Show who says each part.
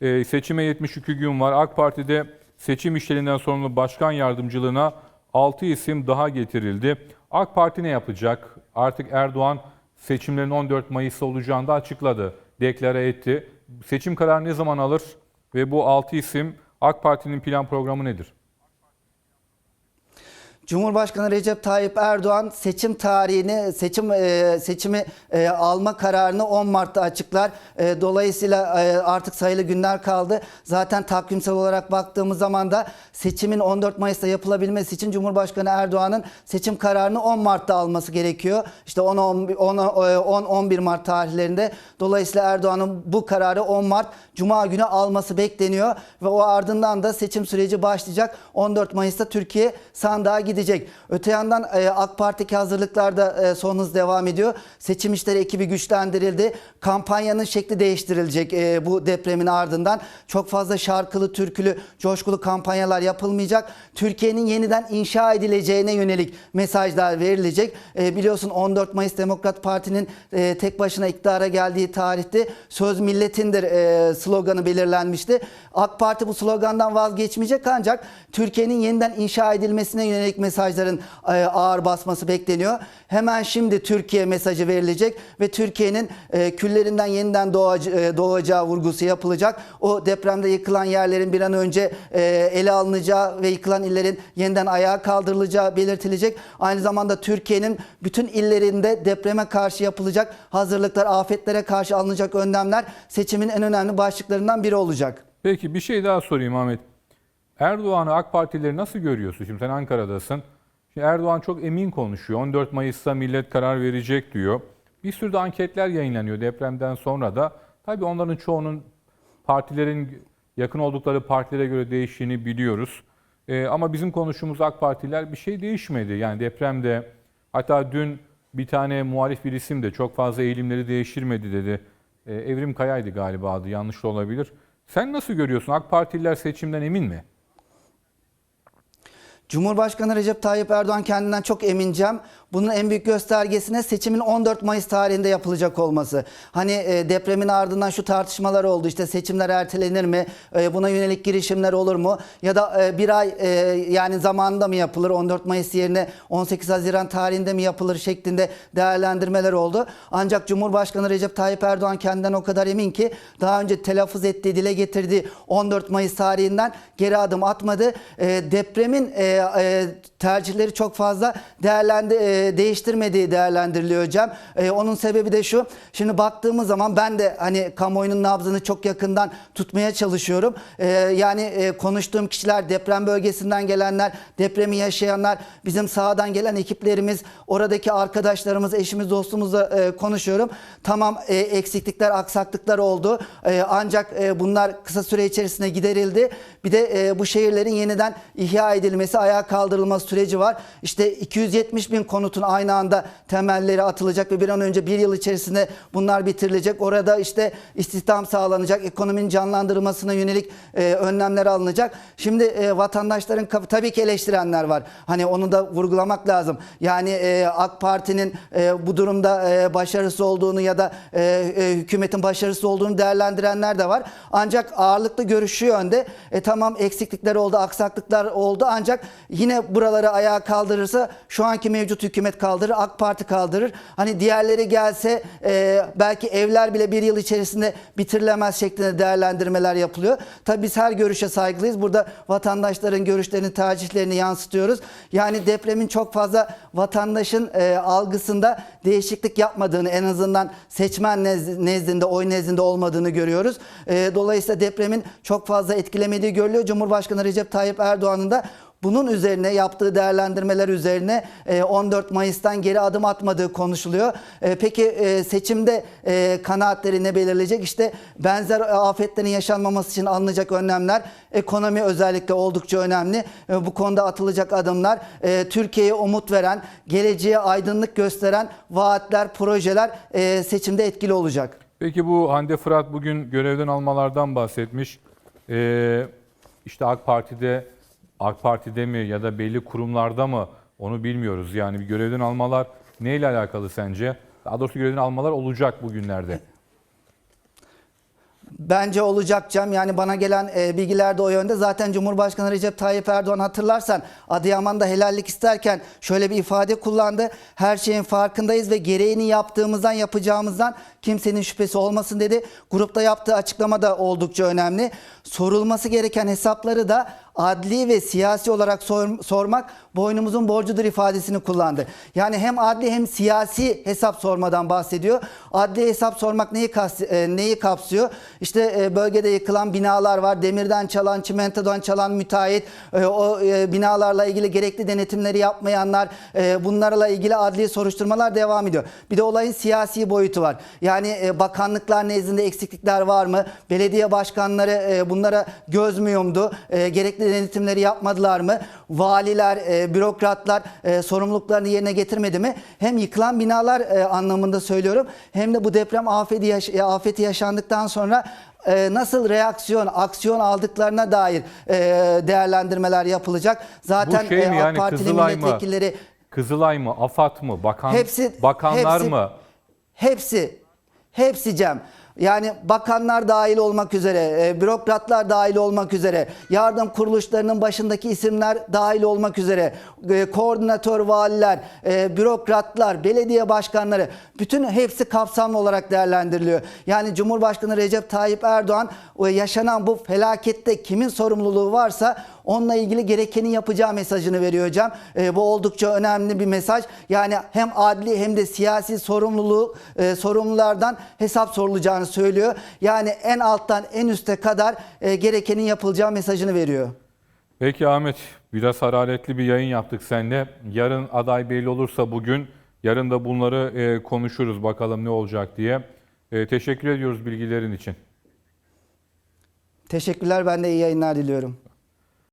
Speaker 1: Ee, seçime 72 gün var. AK Parti'de seçim işlerinden sorumlu başkan yardımcılığına 6 isim daha getirildi. AK Parti ne yapacak? Artık Erdoğan seçimlerin 14 Mayıs'ta olacağını da açıkladı, deklare etti. Seçim kararı ne zaman alır ve bu 6 isim AK Parti'nin plan programı nedir?
Speaker 2: Cumhurbaşkanı Recep Tayyip Erdoğan seçim tarihini, seçim e, seçimi e, alma kararını 10 Mart'ta açıklar. E, dolayısıyla artık sayılı günler kaldı. Zaten takvimsel olarak baktığımız zaman da seçimin 14 Mayıs'ta yapılabilmesi için Cumhurbaşkanı Erdoğan'ın seçim kararını 10 Mart'ta alması gerekiyor. İşte 10-11 Mart tarihlerinde. Dolayısıyla Erdoğan'ın bu kararı 10 Mart Cuma günü alması bekleniyor ve o ardından da seçim süreci başlayacak. 14 Mayıs'ta Türkiye sandığa gidecek. Öte yandan e, AK Parti'deki hazırlıklar da e, son hız devam ediyor. Seçim işleri ekibi güçlendirildi. Kampanyanın şekli değiştirilecek e, bu depremin ardından. Çok fazla şarkılı, türkülü, coşkulu kampanyalar yapılmayacak. Türkiye'nin yeniden inşa edileceğine yönelik mesajlar verilecek. E, biliyorsun 14 Mayıs Demokrat Parti'nin e, tek başına iktidara geldiği tarihte söz milletindir e, sloganı belirlenmişti. AK Parti bu slogandan vazgeçmeyecek ancak Türkiye'nin yeniden inşa edilmesine yönelik mesajların e, ağır basması bekleniyor. Hemen şimdi Türkiye mesajı verilecek ve Türkiye'nin e, küllerinden yeniden e, doğacağı vurgusu yapılacak. O depremde yıkılan yerlerin bir an önce ele alınacağı ve yıkılan illerin yeniden ayağa kaldırılacağı belirtilecek. Aynı zamanda Türkiye'nin bütün illerinde depreme karşı yapılacak hazırlıklar, afetlere karşı alınacak önlemler seçimin en önemli başlıklarından biri olacak.
Speaker 1: Peki bir şey daha sorayım Ahmet. Erdoğan'ı AK Partileri nasıl görüyorsun? Şimdi sen Ankara'dasın. Şimdi Erdoğan çok emin konuşuyor. 14 Mayıs'ta millet karar verecek diyor. Bir sürü de anketler yayınlanıyor depremden sonra da. Tabii onların çoğunun partilerin yakın oldukları partilere göre değiştiğini biliyoruz. Ee, ama bizim konuştuğumuz AK Partiler bir şey değişmedi. Yani depremde hatta dün bir tane muhalif bir isim de çok fazla eğilimleri değiştirmedi dedi. Ee, Evrim Kaya'ydı galiba adı yanlış da olabilir. Sen nasıl görüyorsun? AK Partililer seçimden emin mi?
Speaker 2: Cumhurbaşkanı Recep Tayyip Erdoğan kendinden çok emincem. Bunun en büyük göstergesine seçimin 14 Mayıs tarihinde yapılacak olması. Hani e, depremin ardından şu tartışmalar oldu. İşte seçimler ertelenir mi? E, buna yönelik girişimler olur mu? Ya da e, bir ay yani zamanında mı yapılır? 14 Mayıs yerine 18 Haziran tarihinde mi yapılır şeklinde değerlendirmeler oldu. Ancak Cumhurbaşkanı Recep Tayyip Erdoğan kendinden o kadar emin ki daha önce telaffuz ettiği, dile getirdiği 14 Mayıs tarihinden geri adım atmadı. Depremin e, tercihleri çok fazla değerlendi, e, değiştirmediği değerlendiriliyor hocam. E, onun sebebi de şu. Şimdi baktığımız zaman ben de hani kamuoyunun nabzını çok yakından tutmaya çalışıyorum. E, yani e, konuştuğum kişiler deprem bölgesinden gelenler, depremi yaşayanlar, bizim sahadan gelen ekiplerimiz, oradaki arkadaşlarımız, eşimiz, dostumuzla e, konuşuyorum. Tamam e, eksiklikler, aksaklıklar oldu. E, ancak e, bunlar kısa süre içerisinde giderildi. Bir de e, bu şehirlerin yeniden ihya edilmesi, ayağa kaldırılması süreci var. İşte 270 bin konutun aynı anda temelleri atılacak ve bir an önce bir yıl içerisinde bunlar bitirilecek. Orada işte istihdam sağlanacak, ekonominin canlandırılmasına yönelik e, önlemler alınacak. Şimdi e, vatandaşların tabii ki eleştirenler var. Hani onu da vurgulamak lazım. Yani e, AK Parti'nin e, bu durumda e, başarısı olduğunu ya da e, e, hükümetin başarısı olduğunu değerlendirenler de var. Ancak ağırlıklı görüşü yönde. E, tamam eksiklikler oldu, aksaklıklar oldu ancak yine buraları ayağa kaldırırsa şu anki mevcut hükümet kaldırır, AK Parti kaldırır. Hani diğerleri gelse e, belki evler bile bir yıl içerisinde bitirilemez şeklinde değerlendirmeler yapılıyor. Tabii biz her görüşe saygılıyız. Burada vatandaşların görüşlerini, tercihlerini yansıtıyoruz. Yani depremin çok fazla vatandaşın e, algısında değişiklik yapmadığını en azından seçmen nez- nezdinde, oy nezdinde olmadığını görüyoruz. E, dolayısıyla depremin çok fazla etkilemediği görülüyor. Cumhurbaşkanı Recep Tayyip Erdoğan'ın da bunun üzerine yaptığı değerlendirmeler üzerine e, 14 Mayıs'tan geri adım atmadığı konuşuluyor. E, Peki e, seçimde e, kanaatleri ne belirleyecek? İşte benzer afetlerin yaşanmaması için alınacak önlemler, ekonomi özellikle oldukça önemli. E, Bu konuda atılacak adımlar, e, Türkiye'ye umut veren, geleceğe aydınlık gösteren vaatler, projeler e, seçimde etkili olacak.
Speaker 1: Peki bu Hande Fırat bugün görevden almalardan bahsetmiş. Ee, işte AK Parti'de AK Parti'de mi ya da belli kurumlarda mı onu bilmiyoruz. Yani bir görevden almalar neyle alakalı sence? Daha doğrusu görevden almalar olacak bugünlerde.
Speaker 2: Bence olacak Cem. Yani bana gelen e, bilgiler de o yönde. Zaten Cumhurbaşkanı Recep Tayyip Erdoğan hatırlarsan Adıyaman'da helallik isterken şöyle bir ifade kullandı. Her şeyin farkındayız ve gereğini yaptığımızdan yapacağımızdan kimsenin şüphesi olmasın dedi. Grupta yaptığı açıklama da oldukça önemli. Sorulması gereken hesapları da adli ve siyasi olarak sor- sormak boynumuzun borcudur ifadesini kullandı. Yani hem adli hem siyasi hesap sormadan bahsediyor. Adli hesap sormak neyi kas- e, neyi kapsıyor? İşte e, bölgede yıkılan binalar var. Demirden çalan, çimentodan çalan müteahhit, e, o e, binalarla ilgili gerekli denetimleri yapmayanlar, e, bunlarla ilgili adli soruşturmalar devam ediyor. Bir de olayın siyasi boyutu var. Yani e, bakanlıklar nezdinde eksiklikler var mı? Belediye başkanları e, bunlara göz mü yumdu? E, gerekli denetimleri yapmadılar mı? Valiler, e, bürokratlar e, sorumluluklarını yerine getirmedi mi? Hem yıkılan binalar e, anlamında söylüyorum hem de bu deprem afeti, yaş- e, afeti yaşandıktan sonra e, nasıl reaksiyon, aksiyon aldıklarına dair e, değerlendirmeler yapılacak. Zaten
Speaker 1: Bu şey mi
Speaker 2: AK
Speaker 1: yani
Speaker 2: Partili
Speaker 1: Kızılay mı?
Speaker 2: milletvekilleri
Speaker 1: Kızılay mı? AFAD mı? Bakan,
Speaker 2: Hepsi-
Speaker 1: bakanlar
Speaker 2: hepsi-
Speaker 1: mı?
Speaker 2: Hepsi, hepsi Cem. Yani bakanlar dahil olmak üzere, e, bürokratlar dahil olmak üzere, yardım kuruluşlarının başındaki isimler dahil olmak üzere, e, koordinatör valiler, e, bürokratlar, belediye başkanları, bütün hepsi kapsamlı olarak değerlendiriliyor. Yani Cumhurbaşkanı Recep Tayyip Erdoğan yaşanan bu felakette kimin sorumluluğu varsa onunla ilgili gerekeni yapacağı mesajını veriyor hocam. E, bu oldukça önemli bir mesaj. Yani hem adli hem de siyasi sorumluluğu e, sorumlulardan hesap sorulacağını söylüyor. Yani en alttan en üste kadar e, gerekenin yapılacağı mesajını veriyor.
Speaker 1: Peki Ahmet, biraz hararetli bir yayın yaptık seninle. Yarın aday belli olursa bugün, yarın da bunları e, konuşuruz bakalım ne olacak diye. E, teşekkür ediyoruz bilgilerin için.
Speaker 2: Teşekkürler ben de iyi yayınlar diliyorum.